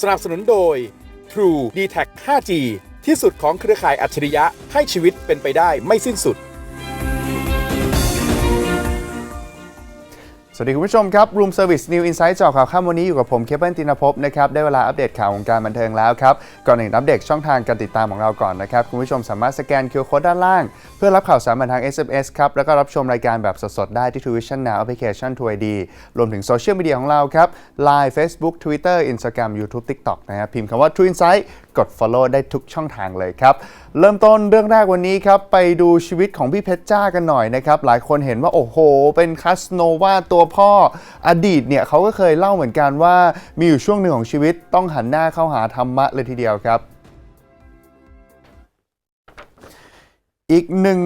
สนับสนุนโดย True d t a c 5G ที่สุดของเครือข่ายอัจฉริยะให้ชีวิตเป็นไปได้ไม่สิ้นสุด สวัสดีคุณผู้ชมครับ Room Service New Insight จาะข่าวค่ำวันนี้อยู่กับผมเคเบิลตินภพนะครับ ได้เวลาอัปเดตข่าววงการบันเทิงแล้วครับ ก่อนอื่นอัปเดตช่องทางการติดตามของเราก่อนนะครับ คุณผู้ชมสามารถสแกน QR Code ด้านล่าง เพื่อรับข่าวสารบันทาง SMS ครับ แล้วก็รับชมรายการแบบสดๆ ได้ที่ Tuition Now Application 2 ID รวมถึงโซเชียลมีเดียของเราครับ Line Facebook Twitter Instagram YouTube TikTok นะครับพิมพ์คำว่า True Insight กด follow ได้ทุกช่องทางเลยครับ เริ่มต้นเรื่องแรกวันนี้ครับไปดูชีวิตของพี่เพชรจ้ากันหน่อยนะครับหลายคนเห็นว่าโอ้โห เป็นคาสโนวาตัวพ่ออดีตเนี่ยเขาก็เคยเล่าเหมือนกันว่ามีอยู่ช่วงหนึ่งของชีวิตต้องหันหน้าเข้าหาธรรมะเลยทีเดียวครับ อีกหนึ่ง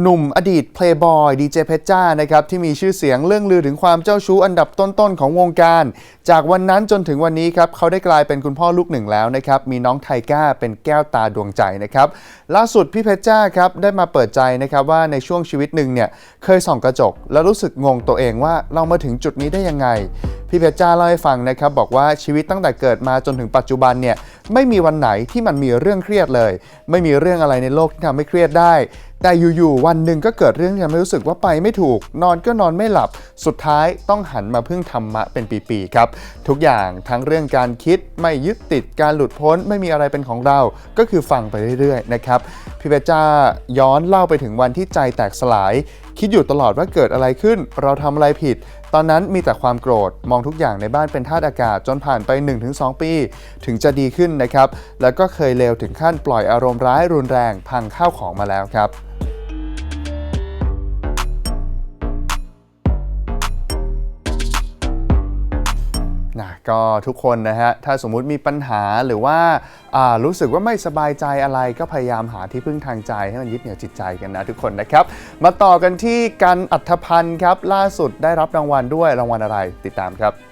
หนุ่มอดีตเพลย์บอยดีเจเพชรจ้านะครับที่มีชื่อเสียงเรื่องลือถึงความเจ้าชู้อันดับต้นๆของวงการ จากวันนั้นจนถึงวันนี้ครับเขาได้กลายเป็นคุณพ่อลูกหนึ่งแล้วนะครับมีน้องไทก้าเป็นแก้วตาดวงใจนะครับล่าสุดพี่เพชรจ้าครับได้มาเปิดใจนะครับว่าในช่วงชีวิตหนึ่งเนี่ยเคยส่องกระจก แล้วรู้สึกงงตัวเองว่าเรามาถึงจุดนี้ได้ยังไง พี่เพชรจ้าเล่าให้ฟังนะครับบอกว่าชีวิตตั้งแต่เกิดมาจนถึงปัจจุบันเนี่ยไม่มีวันไหนที่มันมีเรื่องเครียดเลย ไม่มีเรื่องอะไรในโลกที่ทำให้เครียดได้ แต่อยู่ๆวันหนึ่งก็เกิดเรื่องที่ทำให้รู้สึกว่าไปไม่ถูก นอนก็นอนไม่หลับ สุดท้ายต้องหันมาพึ่งธรรมะเป็นปีๆครับ ทุกอย่างทั้งเรื่องการคิดไม่ยึดติดการหลุดพ้นไม่มีอะไรเป็นของเรา ก็คือฟังไปเรื่อยๆนะครับพี่เพชรจ้าย้อนเล่าไปถึงวันที่ใจแตกสลาย คิดอยู่ตลอดว่าเกิดอะไรขึ้น เราทำอะไรผิดตอนนั้นมีแต่ความโกรธมองทุกอย่างในบ้านเป็นธาตุอากาศจนผ่านไป 1-2 ปี ถึงจะดีขึ้นนะครับ แล้วก็เคยเลวถึงขั้นปล่อยอารมณ์ร้ายรุนแรงพังข้าวของมาแล้วครับ นะก็ทุกคนนะฮะ ถ้าสมมุติมีปัญหาหรือว่าารู้สึกว่าไม่สบายใจอะไรก็พยายามหาที่พึ่งทางใจให้มันยึดเหนี่ยวจิตใจกันนะทุกคนนะครับ มาต่อกันที่การอัธพันธ์ครับ ล่าสุดได้รับรางวัลด้วยรางวัลอะไรติดตามครับ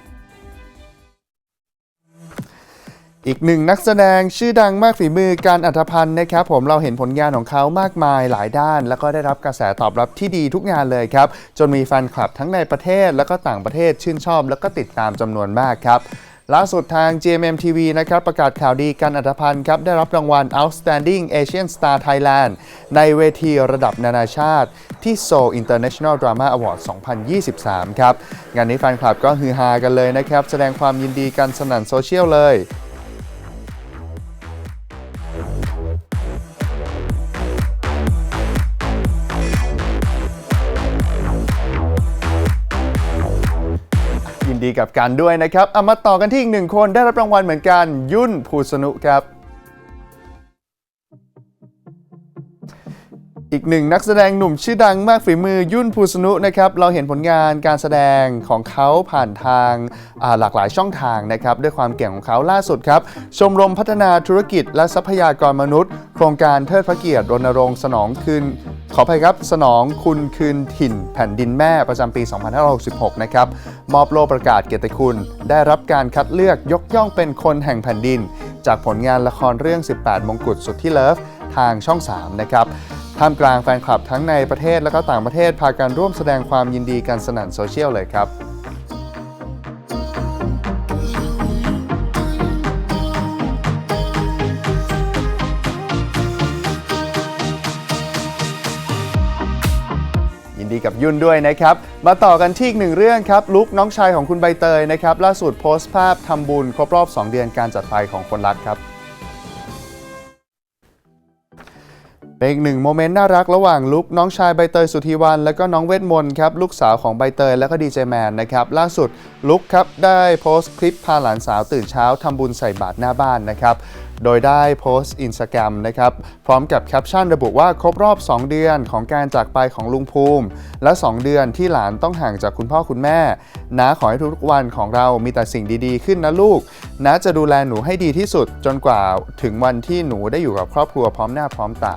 อีกหนึ่งนักแสดงชื่อดังมากฝีมือการอัธพันธ์นะครับผมเราเห็นผลงานของเขามากมายหลายด้าน แล้วก็ได้รับกระแสตอบรับที่ดีทุกงานเลยครับ จนมีแฟนคลับทั้งในประเทศแล้วก็ต่างประเทศชื่นชอบ แล้วก็ติดตามจำนวนมากครับล่าสุดทาง GMM TV นะครับประกาศข่าวดีกันอัธพันธ์ครับได้รับรางวัล Outstanding Asian Star Thailand ในเวทีระดับนานาชาติ ที่ Seoul International Drama Award 2023 ครับ งานนี้แฟนคลับก็ฮือฮากันเลยนะครับ แสดงความยินดีกันสนั่นโซเชียลเลย นดีกับการด้วยนะครับเอามาต่อกันที่อีกหนึ่งคนได้รับรางวัลเหมือนกัน ยุ่นภูสนุครับ อีกหนึ่งนักแสดงหนุ่มชื่อดังมากฝีมือยุ่นภูสนุนะครับ เราเห็นผลงานการแสดงของเขาผ่านทางาหลากหลายช่องทางนะครับ ด้วยความเก่งของเขาล่าสุดครับ ชมรมพัฒนาธุรกิจและทรัพยากรมนุษย์ โครงการเทิดพระเกียรติรณรงค์สนองคืนขออภัยครับ สนองคุณคืนถิ่นแผ่นดินแม่ประจำปี 2566 นะครับ มอบโล่ประกาศเกียรติคุณ ได้รับการคัดเลือกยกย่องเป็นคนแห่งแผ่นดิน จากผลงานละครเรื่อง 18 มงกุฎสุดที่เลิฟ ทางช่อง 3 นะครับท่ามกลางแฟนคลับทั้งในประเทศและก็ต่างประเทศพากันร่วมแสดงความยินดีกันสนั่นโซเชียลเลยครับ ดีกับยุ่นด้วยนะครับ มาต่อกันที่อีกหนึ่งเรื่องครับลุกน้องชายของคุณใบเตยนะครับล่าสุดโพสต์ภาพทำบุญครบรอบ 2 เดือนการจัดไปของคนรักครับเป็นอีกหนึ่งโมเมนต์น่ารักระหว่างลุกน้องชายใบเตยสุธีวัน และก็น้องเวทมนต์ครับลูกสาวของใบเตยและก็ดีเจแมนนะครับล่าสุดลุกครับได้โพสต์คลิปพาหลานสาวตื่นเช้าทำบุญใส่บาตรหน้าบ้านนะครับ โดยได้โพสต์อินสตาแกรมนะครับ พร้อมกับแคปชั่นระบุว่าครบรอบ 2 เดือนของการจากไปของลุงภูมิ และ 2 เดือนที่หลานต้องห่างจากคุณพ่อคุณแม่น้าขอให้ทุกวันของเรามีแต่สิ่งดีๆ ขึ้นนะลูกน้าจะดูแลหนูให้ดีที่สุดจนกว่าถึงวันที่หนูได้อยู่กับครอบครัวพร้อมหน้าพร้อมตา